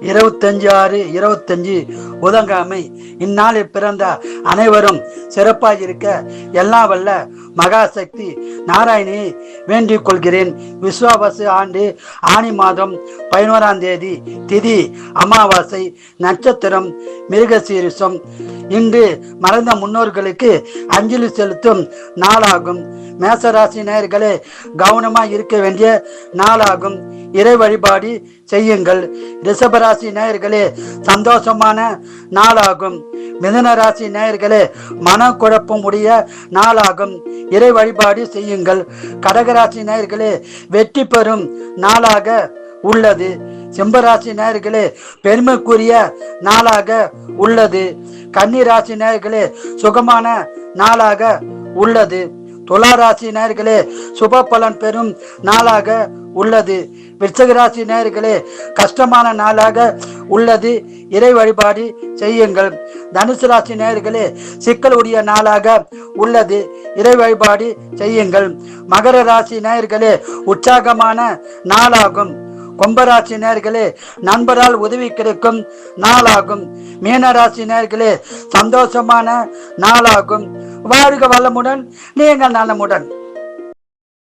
இருபத்தஞ்சு ஆறு இருபத்தஞ்சு புதன்கிழமை இந்நாளில் பிறந்த அனைவரும் சிறப்பாக இருக்க எல்லா வல்ல மகாசக்தி நாராயணி வேண்டிக் கொள்கிறேன். விஸ்வாபசு ஆண்டு ஆனி மாதம் பதினோராம் தேதி திதி அமாவாசை நட்சத்திரம் மிருகசீரிசம். இன்று மறைந்த முன்னோர்களுக்கு அஞ்சலி செலுத்தும் நாளாகும். மேசராசி நேயர்களே கவனமாக இருக்க வேண்டிய நாளாகும். இறை வழிபாடு செய்யுங்கள். ரிஷபராசி நேயர்களே சந்தோஷமான நாளாகும். மிதன ராசி நேயர்களே மனக்குழப்பம் உடைய நாளாகும். இறை வழிபாடு செய்யுங்கள். கடகராசி நேயர்களே வெற்றி பெறும் நாளாக உள்ளது. சிம்பராசி நேயர்களே பெருமைக்குரிய நாளாக உள்ளது. கன்னிராசி நேயர்களே சுகமான நாளாக உள்ளது. துளாராசி நேர்களே சுப பலன் பெறும் நாளாக உள்ளது. விருச்சக ராசி கஷ்டமான நாளாக உள்ளது. இறை வழிபாடு செய்யுங்கள். தனுசு ராசி நேர்களே சிக்கல் உடைய நாளாக உள்ளது. இறை வழிபாடு செய்யுங்கள். மகர ராசி நேர்களே உற்சாகமான நாளாகும். கும்பராசி நேர்களே நண்பரால் உதவி கிடைக்கும் நாளாகும். மீனராசி நேர்களே சந்தோஷமான நாளாகும். வாழ்க வளமுடன் நீங்கள் நலமுடன்